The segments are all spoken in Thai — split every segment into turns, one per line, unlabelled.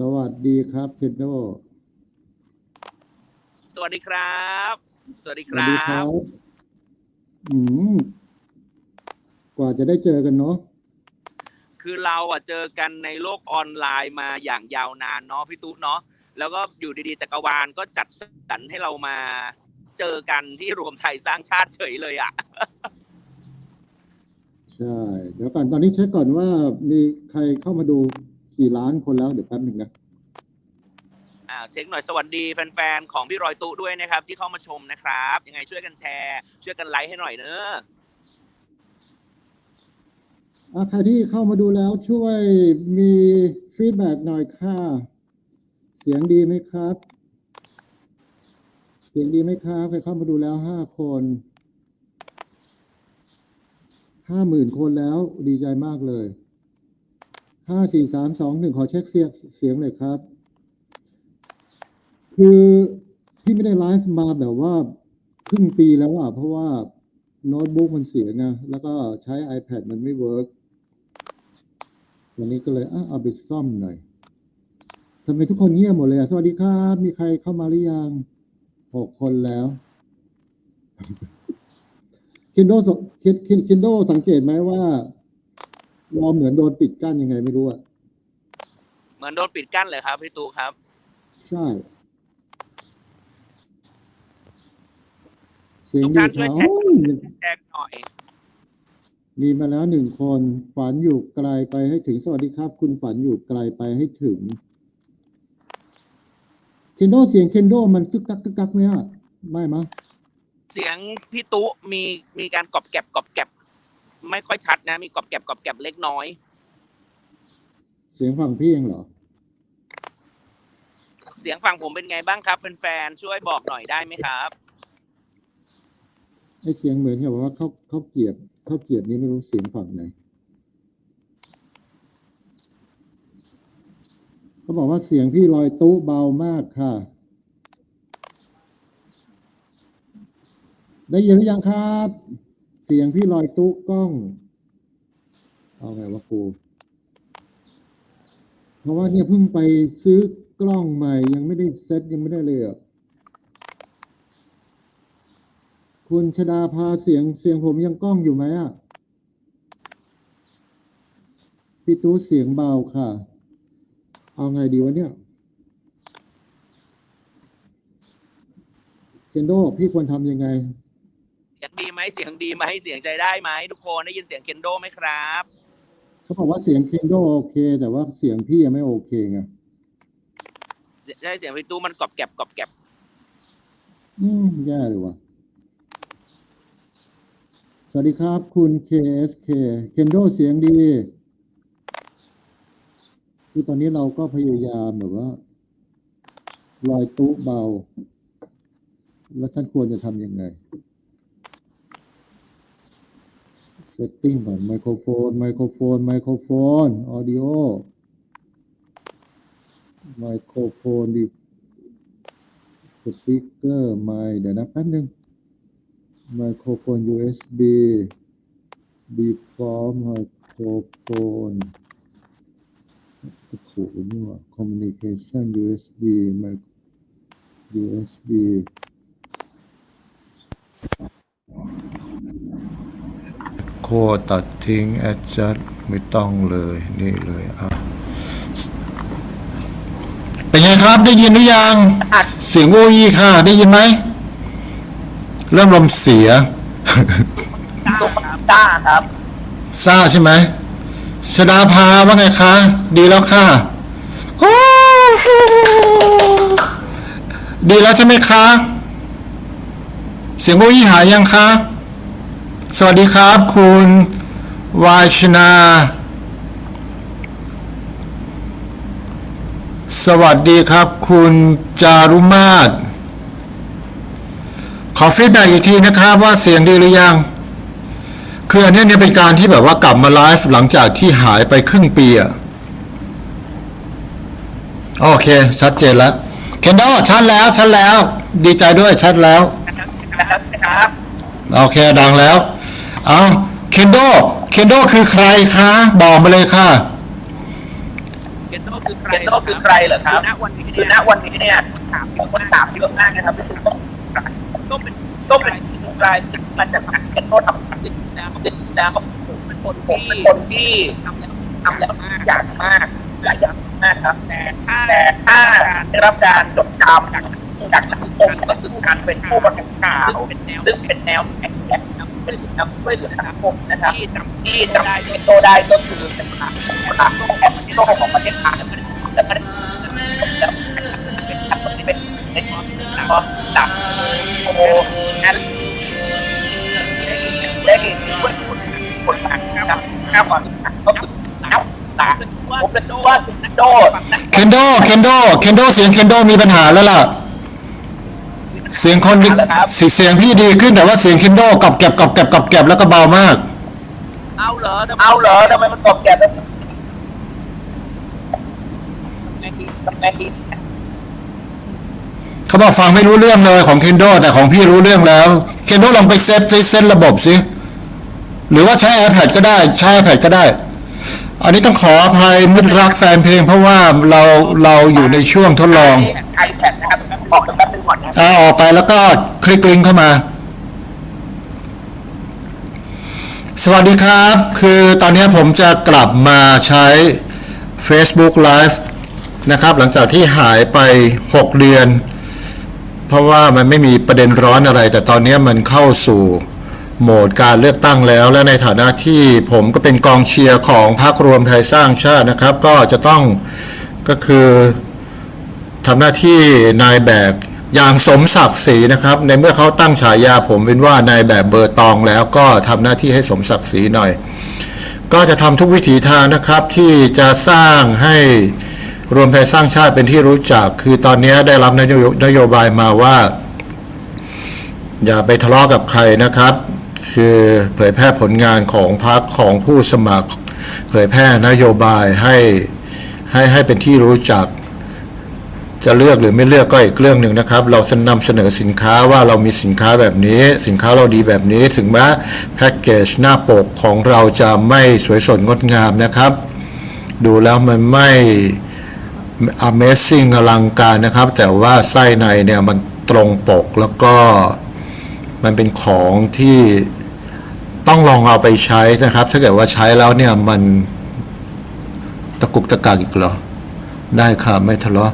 สวัสดีครับเคนโด
สวัสดีครับ สวัสดี
ส
ค
วัส
รั
ดีครับ
บ
อืมกว่าจะได้เจอกันเนาะ
คือเราอะเจอกันในโลกออนไลน์มาอย่างยาวนานเนาะพี่ตุ๊เนาะแล้วก็อยู่ดีๆจักรวาลก็จัดสรรให้เรามาเจอกันที่รวมไทยสร้างชาติเฉยเลยอะ
ใช่ เดี๋ยวก่อนตอนนี้เช็คก่อนว่ามีใครเข้ามาดู กี่ล้านคนแล้วเดี๋ยวแป๊บหนึ่งนะ
อ่าเช็คหน่อยสวัสดีแฟนๆของพี่รอยตุ๊ด้วยนะครับ ที่เข้ามาชมนะครับ ยังไงช่วยกันแชร์ ช่วยกันไลค์ให้หน่อยเนอะ
อะใครที่เข้ามาดูแล้วช่วยมีฟีดแบ็กหน่อยค่ะ เสียงดีไหมครับ เสียงดีไหมครับใครเข้ามาดูแล้วห้าคนห้าหมื่นคนแล้วดีใจมากเลย ห้าสี่สามสองหนึ่งขอเช็คเสียงเสียงเลยครับ คือพี่ไม่ได้ไลฟ์มาแบบว่าครึ่งปีแล้วอะ เพราะว่าโน้ตบุ๊กมันเสียไงแล้วก็ใช้ iPad มันไม่เวิร์กวันนี้ก็เลยอะเอาไปซ่อมหน่อยทำไมทุกคนเงียบหมดเลยอะ สวัสดีครับ มีใครเข้ามาหรือยังหกคนแล้วคินโดคินคินคินโดสังเกตไหมว่า เราเหมือนโดนปิดกั้นยังไงไม่รู้อะ
เหมือนโดนปิดกั้นเลยครับพี่ตุ๊ครับ
ใช่เสียง
ทุก
ดี
ท่านช่วย
เขา
แชร์
โอ้ย
แชร์หน่อย
มีมาแล้วหนึ่งคนฝันอยู่ไกลไปให้ถึงสวัสดีครับ คุณฝันอยู่ไกลไปให้ถึงเคนโดเสียงเคนโดมันกึกกักกึกกักไหมอะไม่มะ
เสียงพี่ตุ๊มีมีการกรอบแกรบกรอบแกรบ ไม่ค่อยชัดนะ มีกรอบแกรบกรอบแกรบเล็กน้อย
เสียงฝั่งพี่เองเหรอ
เสียงฝั่งผมเป็นไงบ้างครับแฟนๆช่วยบอกหน่อยได้ไหมครับ
ไอเสียงเหมือนกับว่าเขาเขาเกลียดเขาเกลียดนี่ไม่รู้เสียงฝั่งไหนเขาบอกว่าเสียงพี่ลอยตู้เบามากค่ะ ได้ยินหรือยังครับเสียงพี่ลอยตู้กล้อง เอาไงวะครูเพราะว่าเนี่ยเพิ่งไปซื้อกล้องใหม่ยังไม่ได้เซ็ตยังไม่ได้เลยอะคุณชดาพาเสียงเสียงผมยังกล้องอยู่ไหมอะพี่ตู้เสียงเบาค่ะ เอาไงดีวะเนี่ยเคนโดพี่ควรทำยังไง
สียงดีไหมเสียงดีไหมเสียงใจได้ไหมทุกคนได้ยินเสียงเคนโดไหมครับ
เขาบอกว่าเสียงเคนโดโอเค แต่ว่าเสียงพี่ยังไม่โอเคไง
ได้เสียงพี่ตู้มันกรอบแกรบกรอบแกรบ
อืมแย่เลยว่ะสวัสดีครับ คุณ KSK เคนโดเสียงดี คือตอนนี้เราก็พยายามแบบว่าลอยตู้เบา แล้วท่านควรจะทำยังไง เซตติ้งก่อนไมโครโฟนไมโครโฟนไมโครโฟนออดิโอไมโครโฟนดิสปีกเกอร์ไมค์เดี๋ยวนะแป๊บนึงไมโครโฟน USB ดีฟอร์มไมโครโฟนถูกนี่ว่า communication USB ไม USB โคตัดทิ้ง adjust ไม่ต้องเลยนี่เลยอะเป็นไงครับได้ยินหรือยัง เสียงโอ้ยค่ะ ได้ยินไหม เริ่มลมเสีย
ต้าครับ
ซ่าใช่ไหมชดาภาว่าไงคะ ดีแล้วค่ะโอ้ดีแล้วใช่ไหมคะ เสียงโอ้ยหายยังคะ สวัสดีครับ คุณวายชนา สวัสดีครับ คุณจารุมาศขอฟีดแบ็กอีกทีนะครับ ว่าเสียงดีหรือยังคืออันเนี้ยเนี่ยเป็นการที่แบบว่ากลับมาไลฟ์หลังจากที่หายไปครึ่งปีอะโอเค ชัดเจนแล้วเคนโดชัดแล้วชัดแล้ว ดีใจด้วยชัดแล้ว
ครับ
โอเค ดังแล้ว เอาเคนโดเคนโดคือใครคะ บอกมาเลยค่ะ
เคนโดคือคือใคร
เคนโดคือใครเหรอครับ
ณวันนี้
คือ
เนี่ย
ณวันนี้เนี่ย
ถาม
มีคนถามเยอะมากนะครับพี่ตุ๊ก
ก็เป็น
ก็เป็นรายที่มาจากการเคนโดทำ
ติดนะ
ติดแล้ว
ผมเป็นคน
ผม
ที่
เป็นคนที่
ทำแล้ว
ทำแล้วอยากมากหลายอย่างมากครับ
แต่ถ้า
แต่ถ้าได้รับการจดจำจากจากสังคมก็คือการเป็นผู้ประกาศข่าว
เป็นแนว
ซึ่งเป็นแนวแข็งแกร่งนำเหลือนำช่วยเหลือสังคมนะครับ
ที่จำ
ที่จำเป็นโตได้ก็คือเป็นหลักหลักแอปโลกของประเทศไทยแล้วก็แล้วเป็นเป็นเป็นพอดับโอ้นั้นได้ช่วยคนคนต่างครับข้าวก่อนก็คือน้ำตาผมเป็นว่าโด
เคนโดเคนโดเคนโดเสียงเคนโดมีปัญหาแล้วล่ะ เสียงคนเสียงพี่ดีขึ้นแต่ว่าเสียงเคนโดกับแก็บกับแก็บกับแก็บแล้วก็เบามาก
เอาเหรอ
เอาเหรอทำไมมันตกแก่แล้วแม่ที่แม่ที่
เขาบอกฟังไม่รู้เรื่องเลยของเคนโดแต่ของพี่รู้เรื่องแล้วเคนโดลองไปเซตซิเซตระบบสิหรือว่าใช้ iPad ก็ได้ใช้ iPad ก็ได้ อันนี้ต้องขออภัยมิตรรักแฟนเพลง เพราะว่าเราเราอยู่ในช่วงทดลอง
ไอแพดนะครับออกกันแป๊บ อนนะ
อ่าออกไปแล้วก็คลิกลิงก์เข้ามา สวัสดีครับ คือตอนนี้ผมจะกลับมาใช้ Facebook Live นะครับ หลังจากที่หายไป 6 เดือน เพราะว่ามันไม่มีประเด็นร้อนอะไร แต่ตอนนี้มันเข้าสู่โหมดการเลือกตั้งแล้ว และในฐานะที่ผมก็เป็นกองเชียร์ของพรรครวมไทยสร้างชาตินะครับ ก็จะต้องก็คือทำหน้าที่นายแบบ อย่างสมศักดิ์ศรีนะครับ ในเมื่อเขาตั้งฉายาผมเป็นว่านายแบบเบอร์ตองแล้วก็ทำหน้าที่ให้สมศักดิ์ศรีหน่อย ก็จะทำทุกวิถีทางนะครับ ที่จะสร้างให้รวมไทยสร้างชาติเป็นที่รู้จัก คือตอนนี้ได้รับนโยนโยบายมาว่า อย่าไปทะเลาะกับใครนะครับ คือเผยแพร่ผลงานของพรรคของผู้สมัคร เผยแพร่นโยบายให้ให้ให้เป็นที่รู้จัก จะเลือกหรือไม่เลือกก็อีกเรื่องหนึ่งนะครับ เรานำเสนอสินค้าว่าเรามีสินค้าแบบนี้ สินค้าเราดีแบบนี้ ถึงแม้แพ็กเกจหน้าปกของเราจะไม่สวยสดงดงามนะครับ ดูแล้วมันไม่ Amazing อลังการนะครับ แต่ว่าไส้ในเนี่ยมันตรงปกแล้วก็มันเป็นของที่ต้องลองเอาไปใช้นะครับ ถ้าเกิดว่าใช้แล้วเนี่ยมันตะกุกตะกักอีกเหรอ ได้ค่ะไม่ทะเลาะ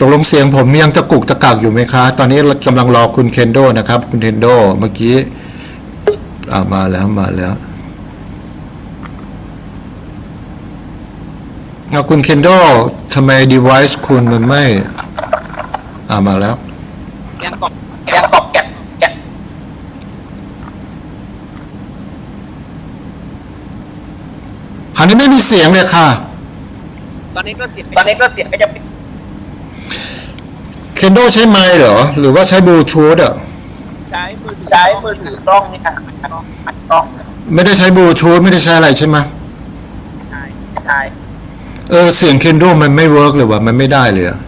ตกลงเสียงผมยังตะกุกตะกักอยู่ไหมคะ ตอนนี้เรากำลังรอคุณเคนโดนะครับ คุณเคนโดเมื่อกี้อามาแล้วมาแล้วเอาคุณเคนโดทำไม device คุณมันไม่อามาแล้ว
ยังกอบ
ยังตกแก่แก
คราวนี้ไม่มีเสียงเลยค่ะ
ตอนนี้ก็เสียง
ตอนนี้ก็เสียงก็จะเป็น
เคนโดใช้ไมค์เหรอ หรือว่าใช้บลูทูธอะ
ใช้มือถือ
ใช้มือถือกล้องนี่ค่ะกล้องกล้อง
ไม่ได้ใช้บลูทูธไม่ได้ใช้อะไรใช่ไหม
ใช่
ใช่
เออเสียงเคนโดมันไม่เวิร์กเลยว่ะมันไม่ได้เลยอะ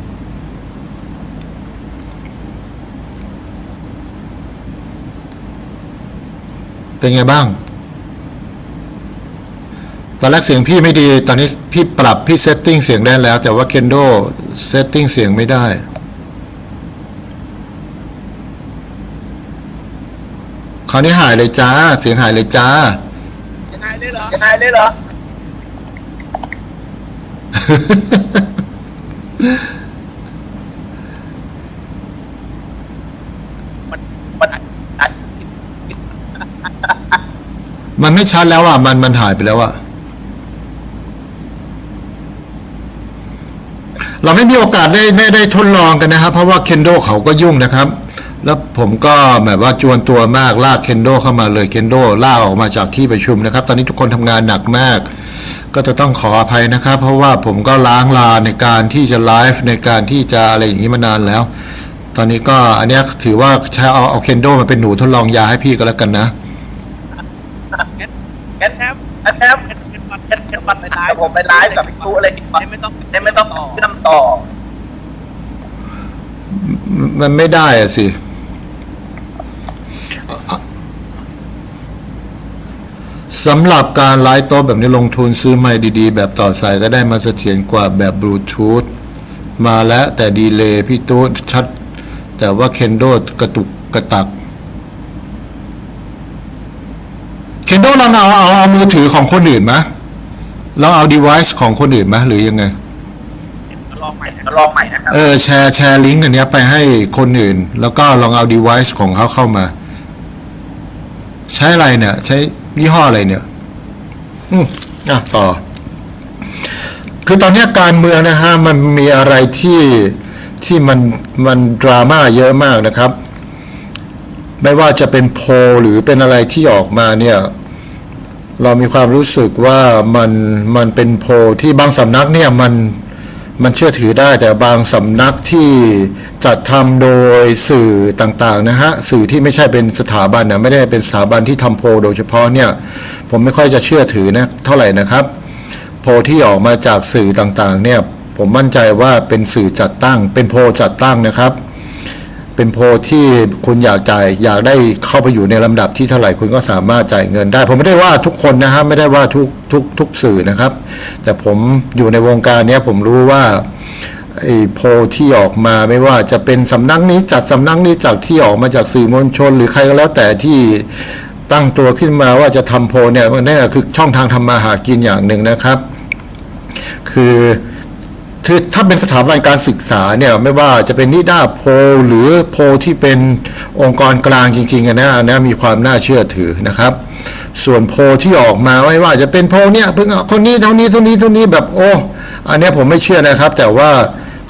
เป็นไงบ้าง ตอนแรกเสียงพี่ไม่ดี ตอนนี้พี่ปรับพี่เซตติ้งเสียงได้แล้ว แต่ว่าเคนโดเซตติ้งเสียงไม่ได้ คราวนี้หายเลยจ้า เสียงหายเลยจ้า
ยังไงเลยเหรอ
ยังไงเลยเหรอ มันมันอัด
มันไม่ชัดแล้วอะ มันมันหายไปแล้วอะ เราไม่มีโอกาสได้ได้ได้ทดลองกันนะครับ เพราะว่าเคนโดเขาก็ยุ่งนะครับ แล้วผมก็แบบว่าจวนตัวมากลากเคนโดเข้ามาเลยเคนโดลากออกมาจากที่ประชุมนะครับ ตอนนี้ทุกคนทำงานหนักมาก ก็จะต้องขออภัยนะครับ เพราะว่าผมก็ล้างลาในการที่จะไลฟ์ในการที่จะอะไรอย่างนี้มานานแล้ว ตอนนี้ก็อันนี้ถือว่าใช้เอาเอาเคนโดมาเป็นหนูทดลองยาให้พี่ก็แล้วกันนะ
แอนแอมแอนแอม
เป็นวัน
แอนแอมมันไลฟ์ผมไปไลฟ์กับพี่ตู้อะไรดีกว่า
ไม่ต้อง
ได้ไม่ต้องเชื่อมต่อ
มันไม่ได้อะสิ สำหรับการไลฟ์โต๊ะแบบนี้ลงทุนซื้อไมค์ดีๆ แบบต่อสายก็ได้มาเสถียรกว่าแบบบลูทูธมาแล้วแต่ดีเลย์พี่ตู้ชัด แต่ว่าเคนโดกระตุกกระตักเคนโดลองเอาเอาเอามือถือของคนอื่นมะลองเอา device ของคนอื่นมะหรือยังไง
ลองใหม่นะ
ลองใหม่นะครับ
เออแชร์แชร์ลิงก์อันเนี้ยไปให้คนอื่น แล้วก็ลองเอา device ของเขาเข้ามา ใช้อะไรเนี่ย ใช้ ยี่ห้ออะไรเนี่ย อืมอะต่อ คือตอนนี้การเมืองนะฮะมันมีอะไรที่ที่มันมันดราม่าเยอะมากนะครับ ไม่ว่าจะเป็นโพหรือเป็นอะไรที่ออกมาเนี่ย เรามีความรู้สึกว่ามันมันเป็นโพที่บางสำนักเนี่ยมัน มันเชื่อถือได้แต่บางสำนักที่จัดทำโดยสื่อต่างๆนะฮะสื่อที่ไม่ใช่เป็นสถาบันนะไม่ได้เป็นสถาบันที่ทำโพโดยเฉพาะเนี่ยผมไม่ค่อยจะเชื่อถือนะเท่าไหร่นะครับ โพที่ออกมาจากสื่อต่างๆเนี่ยผมมั่นใจว่าเป็นสื่อจัดตั้ง เป็นโพจัดตั้งนะครับ เป็นโพที่คุณอยากจ่ายอยากได้เข้าไปอยู่ในลำดับที่เท่าไหร่คุณก็สามารถจ่ายเงินได้ ผมไม่ได้ว่าทุกคนนะฮะไม่ได้ว่าทุกทุกทุกสื่อนะครับ แต่ผมอยู่ในวงการเนี้ยผมรู้ว่าไอ้โพที่ออกมาไม่ว่าจะเป็นสำนักนี้จัดสำนักนี้จากที่ออกมาจากสื่อมวลชน หรือใครก็แล้วแต่ที่ตั้งตัวขึ้นมาว่าจะทำโพเนี่ยนั่นคือช่องทางทำมาหากินอย่างหนึ่งนะครับ คือ คือถ้าเป็นสถาบันการศึกษาเนี่ยไม่ว่าจะเป็นนิด้าโพหรือโพที่เป็นองค์กรกลางจริงๆนะนะมีความน่าเชื่อถือนะครับ ส่วนโพที่ออกมาไม่ว่าจะเป็นโพเนี่ยเพิ่งเอาคนนี้เท่านี้เท่านี้เท่านี้แบบโอ้อันนี้ผมไม่เชื่อนะครับ แต่ว่า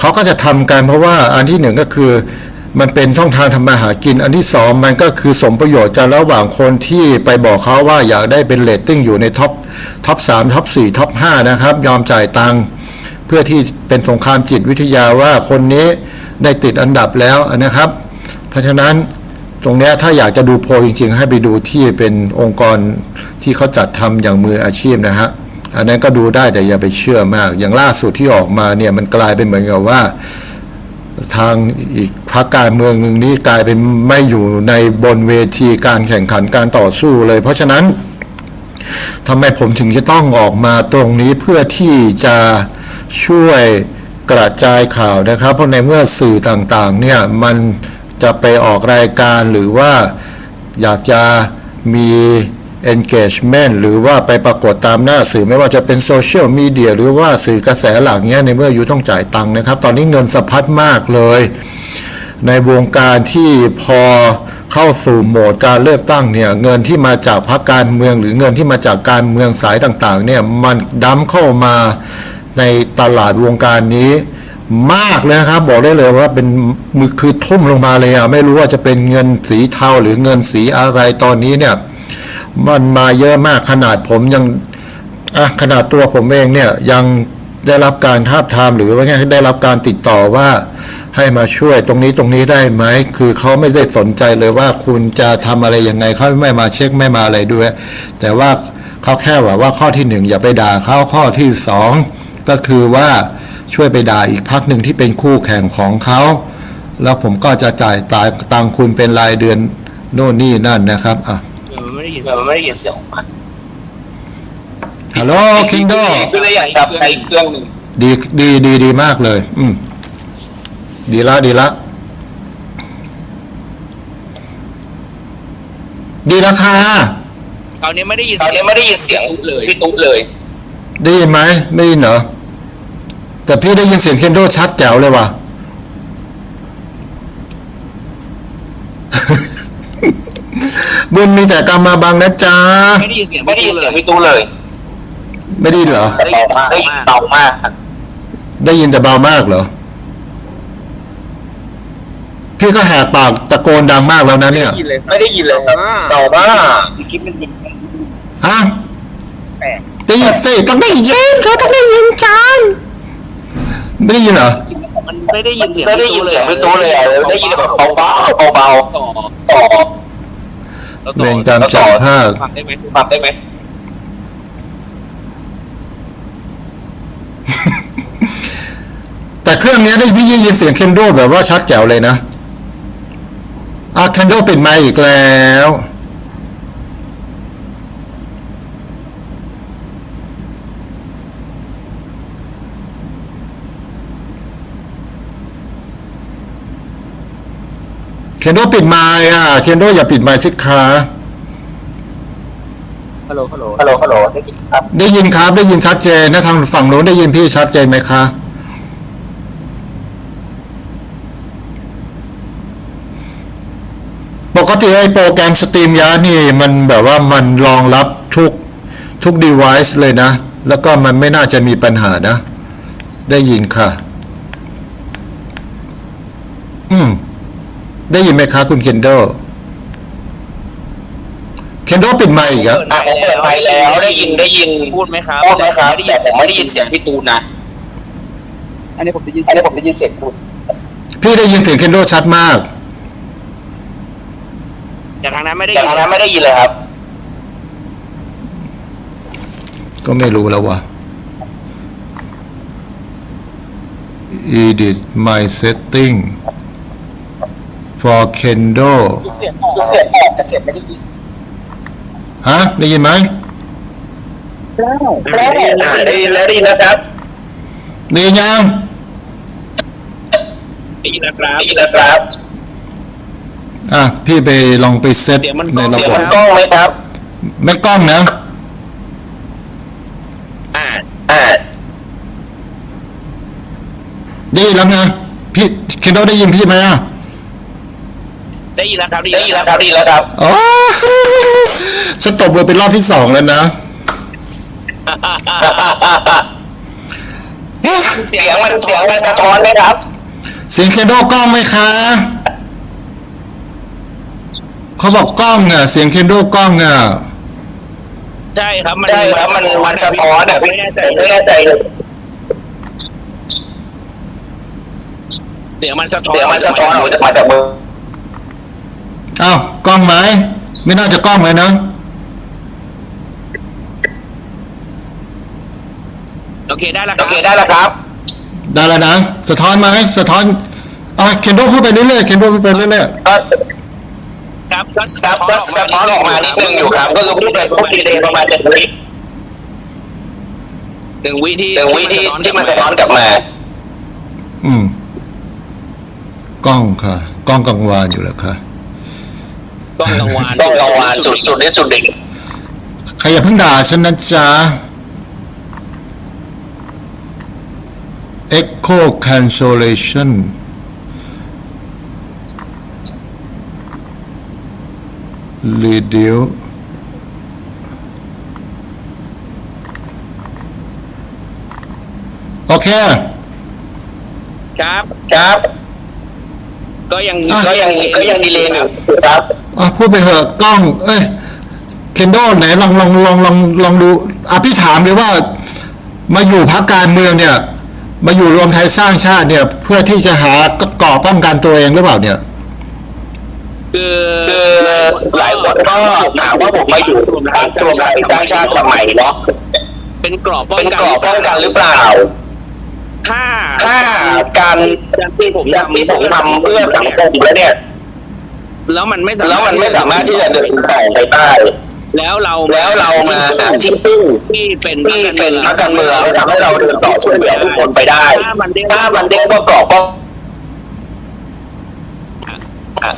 เขาก็จะทำกันเพราะว่าอันที่หนึ่งก็คือมันเป็นช่องทางทำมาหากิน อันที่สองมันก็คือสมประโยชน์กันระหว่างคนที่ไปบอกเขาว่าอยากได้เป็นเรตติ้งอยู่ในท็อปท็อปสามท็อปสี่ท็อปห้านะครับ ยอมจ่ายตังค์ เพื่อที่เป็นสงครามจิตวิทยาว่าคนนี้ได้ติดอันดับแล้วนะครับ เพราะฉะนั้นตรงนี้ถ้าอยากจะดูโพลจริงๆ ให้ไปดูที่เป็นองค์กรที่เขาจัดทำอย่างมืออาชีพนะฮะอันนั้นก็ดูได้แต่อย่าไปเชื่อมาก อย่างล่าสุดที่ออกมาเนี่ยมันกลายเป็นเหมือนกับว่า ทางอีกพรรคการเมืองหนึ่งนี้กลายเป็นไม่อยู่ในบนเวทีการแข่งขันการต่อสู้เลย เพราะฉะนั้นทำไมผมถึงจะต้องออกมาตรงนี้เพื่อที่จะ ช่วยกระจายข่าวนะครับ เพราะในเมื่อสื่อต่างๆเนี่ยมันจะไปออกรายการหรือว่าอยากจะมี engagement หรือว่าไปปรากฏตามหน้าสื่อไม่ว่าจะเป็นโซเชียลมีเดียหรือว่าสื่อกระแสหลักเนี้ยในเมื่ออยู่ต้องจ่ายตังค์นะครับ ตอนนี้เงินสะพัดมากเลย ในวงการที่พอเข้าสู่โหมดการเลือกตั้งเนี่ยเงินที่มาจากพรรคการเมือง หรือเงินที่มาจากการเมืองสายต่างๆเนี่ยมันดั้มเข้ามา ในตลาดวงการนี้มากเลยนะครับ บอกได้เลยว่าเป็นมือคือทุ่มลงมาเลยอะไม่รู้ว่าจะเป็นเงินสีเทาหรือเงินสีอะไรตอนนี้เนี่ย มันมาเยอะมากขนาดผมยังอะขนาดตัวผมเองเนี่ยยังได้รับการทาบทามหรือว่าไงได้รับการติดต่อว่าให้มาช่วยตรงนี้ตรงนี้ได้ไหม คือเขาไม่ได้สนใจเลยว่าคุณจะทำอะไรยังไงเขาไม่มาเช็คไม่มาอะไรด้วย แต่ว่าเขาแค่ว่าว่าข้อที่หนึ่งอย่าไปด่าเขาข้อที่สอง ก็คือว่าช่วยไปด่าอีกพักหนึ่งที่เป็นคู่แข่งของเขาแล้วผมก็จะจ่ายตายตังคุณเป็นรายเดือนโน่นนี่นั่นนะครับอะ
เออมันไม่ได้ยิน
เออมันไม่ได้ยินเสียงออกมา
ฮัลโหลคิงโด
ก็เลยอยากจับใช้เครื่องหนึ่ง
ดีดีดีดีมากเลย อืมดีละดีละดีราคา
คราวนี้ไม่ได้ยิน
ตอน
เสีย
นี้
ง
ไม่ได้ยินเสียง
เลย
พี่ตุ๊กเลย
ได้ยินไหมไม่ได้ยินเหรอ แต่พี่ได้ยินเสียงเคนโดชัดแจ๋วเลยว่ะ บุญมีแต่กรรมมาบังนะจ๊ะ
ไม่ได้ยินเสียง
ไม่ได้ยิน
เล
เสียง
ย
พี่ตุ๊กเลย
ไม่ได้ยินเหรอ
ได้ยินได้ยินเบามาก
ได้ยินแต่เบามากเหรอ พี่ก็แหกปากตะโกนดังมากแล้วนะเนี่ย
ยินเลย
ไม่ได้ยินเลยครับเบามากพี่กิ๊ฟมันยิน
ฮะ
แปลก
ได้ยินสิต้องได้ยินเขาต้องได้ยินจาน ไม่ได้ยินเหรอ
มันไม่ได้ยินเสียง
ไม่ได้ยินเสียงพี่ตุ๊กเลยอะได้ยินแบบเบาๆเบา
ต่อ
ๆต่อ
แล้ว
เว
ต่อ
รกรรมจากภาค
ฟังได้ไหม
ฟังได้ไหม
แต่เครื่องเนี้ยได้พี่ยินเสียงเคนโดแบบว่าชัดแจ๋วเลยนะอะเคนโดปิดไมค์อีกแล้ว คนโดปิดไมค์อะเคนโดอย่าปิดไมค์สิคะ
ฮัลโหลฮัลโหลฮัลโหลฮัลโหลได้ยินครับ
ได้ยินครับ ได้ยินชัดเจนนะทางฝั่งโน้นได้ยินพี่ชัดเจนไหมคะ ปกติไอ้โปรแกรมสตรีมยานี่มันแบบว่ามันรองรับทุกทุก device เลยนะ แล้วก็มันไม่น่าจะมีปัญหานะ ได้ยินค่ะ อืม ได้ยินไหมคะคุณเคนโดเคนโดปิดไมค์อีกอะ
อะผมเปิดไมค์แล้วได้ยินได้ยิน
พูดไหมครับ
พูดไหมครับแต่ผมไม่ได้ยินเสียงพี่ตูนนะ
อันนี้ผมได้ยิน
อันนี้ผมได้ยินเสียงคุณ
พี่ได้ยินเสียงเคนโดชัดมาก
แต่ทางนั้นไม่ได้
แต่
ยิน
ทางนั้นไม่ได้ยินเลยครับ
ก็ไม่รู้แล้วว่ะ edit my setting for Kendo
เสียง
เสียงออกแต่เสียงไม่ได้ยิน
ฮะได้ยินไหม
ได้ยินแล้วได้ยินแล้วได้ยินแล้วครับ
ได้ยินยัง
ได้ยินนะครับ
ได้ยินแล้วครับ
อะพี่ไปลองไปเซต
เดี๋ยวมัน
ในระ
เสียง
บบ
มันกล้องไหมครับ
ไม่กล้องนะ
อ่า
อ่า
ได้ยินแล้วนะพี่เคนโดได้ยินพี่ไหมอะ
ได้ยินแล้วครับ
ได้ยินแล้วครับได้ยินแล้วครับ
อ๋อสตบมือเป็นรอบที่สองแล้วนะ
เสียงมันเสียงมันสะท้อนไหมครับ
เสียงเคนโดกล้องไหมคะเขาบอกกล้องอะเสียงเคนโดกล้องอะ
ใช่ครับมัน
ใช่ครับมันมันสะท้อนอะ
ไม่แน่ใจ
ไม่แน่ใจเลย
เสียงมันสะท้อน
เสียงมันสะท้อนออกมาจากมือ
อ้าวกล้องไหมไม่น่าจะกล้องเลยนะ
โอเคได้แล้วค
โอ
รับ
เคได้แล้วครับ
ได้แล้วนะสะท้อนไหมสะท้อนอะเคนโดพูดไปเรื่อยๆเคนโดพูดไปเรื่อย
ก็
ครับก็
ครับก็สะท้อนออกมานิดนึงอยู่ครับ ก็คือพูดไปพูดดีเลยประมาณหนึ่งวิ
หนึ่งวิที่
หนึ่งวิที่ที่มันสะท้อนกลับมา
ๆอืมกล้องค่ะ กล้องกังวานอยู่แล้วค่ะ
กล้องกลางวาน
ต้องกังวานสุดสุดที่สุดเด็ก
ใครอย่าเพิ่งด่าฉันนะจ๊ะ Echo cancellation reduce โอเค
ครับ
ครับ
ก็ยัง
อะ
ก็ยังก็ยังดีเลย์อยู่ครับ
อะพูดไปเถอะกล้อง เอ้ยเคนโดไหนลองลองลองลองลองดูอะพี่ถามเลยว่า มาอยู่พักการเมืองเนี่ย มาอยู่รวมไทยสร้างชาติเนี่ย เพื่อที่จะหาเกาะป้องกันตัวเองหรือเปล่าเนี่ย
คือ
คือหลายคนก็ถามว่าผมมาอยู่พรรครวมไทยสร้างชาติทำไมเนาะ
เป็นกรอบป้อง
เป็น
กัน
กรอบป้องกันหรือเปล่า
ถ้า
ถ้าการ
อย่างที่ผม
อย่างที่ผมทำเพื่อสังคมแล้วเนี่ย
แล้วมันไม่
แล้วมันไม่สามารถที่จะเดินต่อไปได้
แล้วเรา
แล้วเรามาหาที่พึ่ง
ที่เป็น
ที่เป็นนักการเมืองแล้วทำให้เราเดินต่อช่วยเหลือทุกคนไปได้
ถ้ามันเรียก
ถ้ามันเรียกว่ากรอบป้องกัน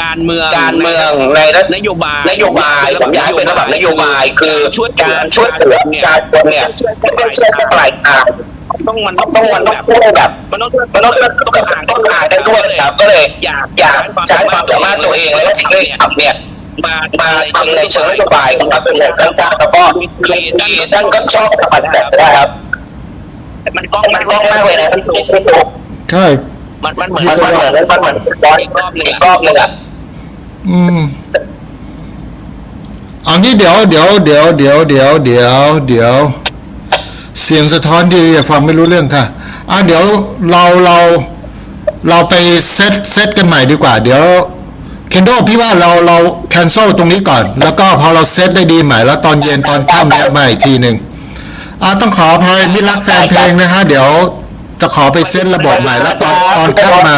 การเมือง
การเมืองในรัฐ
นโยบาย
นโยบายผมอยากให้เป็นระดับนโยบายคือการช่วยเหลือการคนเนี่ยไม่ได้ช่วยแค่ปลายทาง
ต้องมัน
ต้องต้องมันต้องช่วยแบบ
มันต้อง
มันต้องช่วยกับต้นทางได้ด้วยครับ ก็เลย
อยาก
อยากใช้ความสามารถตัวเองแล้วก็สิ่งที่ทำเนี่ย
มา
มาทำในเชิงนโยบายของพรรคเป็นอย่างต่างๆแล้วก็ที่ท่านก็ชอบปฏิบัติได้ครับ
มันกล้อง
มันกล้องมากเลยนะที่ที่ดู
ใช่
มันมันเหมือน
มันมันเหมือนมันเหมือนบอลอีกรอบหนึ่งอะ
อืมเอางี้เดี๋ยวเดี๋ยวเดี๋ยวเดี๋ยวเดี๋ยวเดี๋ยวเดี๋ยว เสียงสะท้อนดีอย่าฟังไม่รู้เรื่องค่ะ อะเดี๋ยวเราเราเราไปเซตเซตกันใหม่ดีกว่า เดี๋ยวเคนโดพี่ว่าเราเราแคนเซิลตรงนี้ก่อน แล้วก็พอเราเซตได้ดีใหม่แล้วตอนเย็นตอนค่ำเนี่ยมาอีกทีหนึ่งอะต้องขออภัยมิตรรักแฟนเพลงนะฮะ เดี๋ยวจะขอไปเซตระบบใหม่แล้วตอนตอนค่ำมา